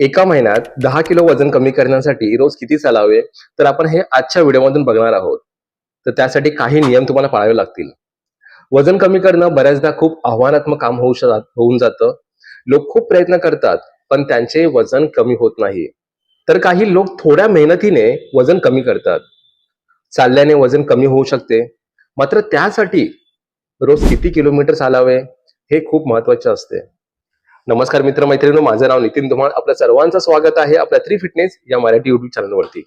एका महिन्यात दहा किलो वजन कमी करण्यासाठी रोज किती चालावे तर आपण हे आजच्या व्हिडिओमधून बघणार आहोत. तर त्यासाठी काही नियम तुम्हाला पाळावे लागतील. वजन कमी करणं बऱ्याचदा खूप आव्हानात्मक काम होऊ शक होऊन जातं. लोक खूप प्रयत्न करतात पण त्यांचे वजन कमी होत नाही. तर काही लोक थोड्या मेहनतीने वजन कमी करतात. चालल्याने वजन कमी होऊ शकते. मात्र त्यासाठी रोज किती किलोमीटर चालावे हे खूप महत्त्वाचे असते. नमस्कार मित्र मैत्रिणी माझं नाव नितीन धुमाळ. आपल्या सर्वांचं स्वागत आहे आपल्या थ्री फिटनेस या मराठी युट्यूब चॅनलवरती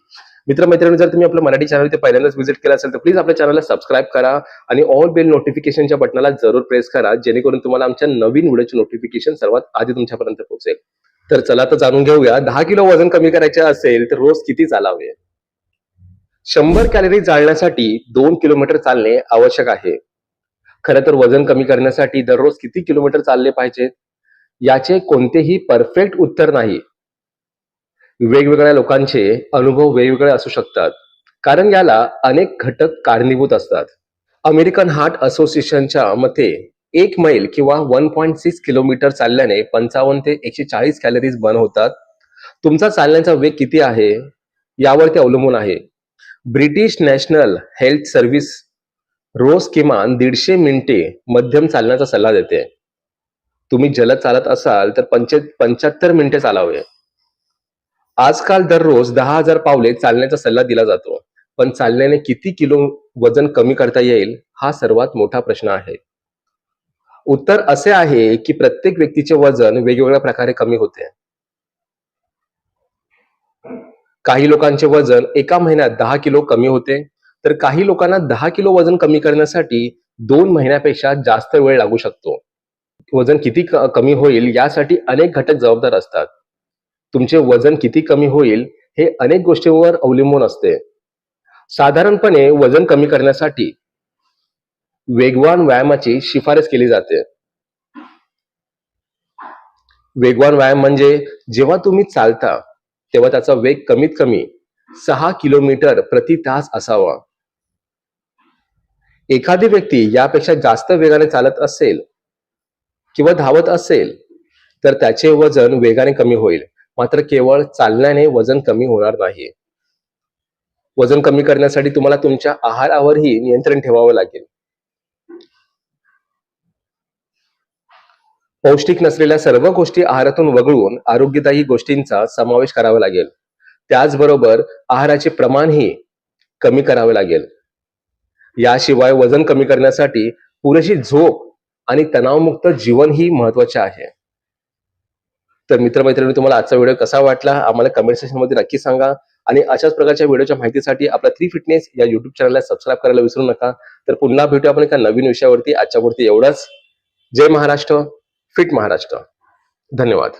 मित्र मैत्रिणी जर तुम्ही आपल्या मराठी चॅनल पहिल्यांदाच व्हिजिट केला असेल तर प्लीज आपल्या चॅनलला सबस्क्राईब करा आणि ऑल बेल नोटिफिकेशनच्या बटनाला जरूर प्रेस करा जेणेकरून तुम्हाला आमच्या नवीन व्हिडिओचे नोटिफिकेशन सर्वात आधी तुमच्यापर्यंत पोहोचेल. तर चला तर जाणून घेऊया दहा किलो वजन कमी करायचे असेल तर रोज किती चालावे? शंभर कॅलरी जाळण्यासाठी दोन किलोमीटर चालणे आवश्यक आहे. खरं तर वजन कमी करण्यासाठी दररोज किती किलोमीटर चालले पाहिजे? याचे कोणतेही परफेक्ट उत्तर नाही. वेगवेगळ्या लोकांचे अनुभव वेगवेगळे असू शकतात. कारण याला अनेक घटक कारणीभूत असतात. अमेरिकन हार्ट असोसिएशनच्या मते एक मैल किंवा वन पॉईंट सिक्स किलोमीटर चालल्याने पंचावन्न ते एकशे चाळीस कॅलरीज बर्न होतात. तुमचा चालण्याचा वेग किती आहे? यावर ते अवलंबून आहे. ब्रिटिश नॅशनल हेल्थ सर्व्हिस रोज किमान दीडशे मिनिटे मध्यम चालण्याचा सल्ला देते. तुम्ही जलद चालत असाल तर पंचे पंच्याहत्तर मिनिटे चालावे. आजकाल दररोज दहा हजार पावले चालण्याचा सल्ला दिला जातो. पण चालण्याने किती किलो वजन कमी करता येईल हा सर्वात मोठा प्रश्न आहे. उत्तर असे आहे की प्रत्येक व्यक्तीचे वजन वेगवेगळ्या प्रकारे कमी होते. काही लोकांचे वजन एका महिन्यात दहा किलो कमी होते. तर काही लोकांना दहा किलो वजन कमी करण्यासाठी दोन महिन्यापेक्षा जास्त वेळ लागू शकतो. वजन किती कमी होईल यासाठी अनेक घटक जबाबदार असतात. तुमचे वजन किती कमी होईल हे अनेक गोष्टींवर अवलंबून असते. साधारणपणे वजन कमी करण्यासाठी वेगवान व्यायामाची शिफारस केली जाते. वेगवान व्यायाम म्हणजे जेव्हा तुम्ही चालता तेव्हा त्याचा वेग कमीत कमी सहा किलोमीटर प्रति तास असावा. एखादी व्यक्ती यापेक्षा जास्त वेगाने चालत असेल किंवा धावत असेल तर त्याचे वजन वेगाने कमी होईल. मात्र केवळ चालण्याने वजन कमी होणार नाही. वजन कमी करण्यासाठी तुम्हाला तुमच्या आहारावरही नियंत्रण ठेवावं लागेल. पौष्टिक नसलेल्या सर्व गोष्टी आहारातून वगळून आरोग्यदायी गोष्टींचा समावेश करावा लागेल. त्याचबरोबर आहाराचे प्रमाणही कमी करावे लागेल. याशिवाय वजन कमी करण्यासाठी पुरेशी झोप आणि तणावमुक्त जीवन ही महत्त्वाचे आहे. तर मित्रमैत्रिणी तुम्हाला आजचा व्हिडिओ कसा वाटला? आम्हाला कमेंट सेक्शनमध्ये नक्की सांगा. आणि अशाच प्रकारच्या व्हिडिओच्या माहितीसाठी आपला थ्री फिटनेस या युट्यूब चॅनलला सबस्क्राईब करायला विसरू नका. तर पुन्हा भेटू आपण एका नवीन विषयावरती. आजच्या एवढाच. एवढंच जय महाराष्ट्र. फिट महाराष्ट्र. धन्यवाद.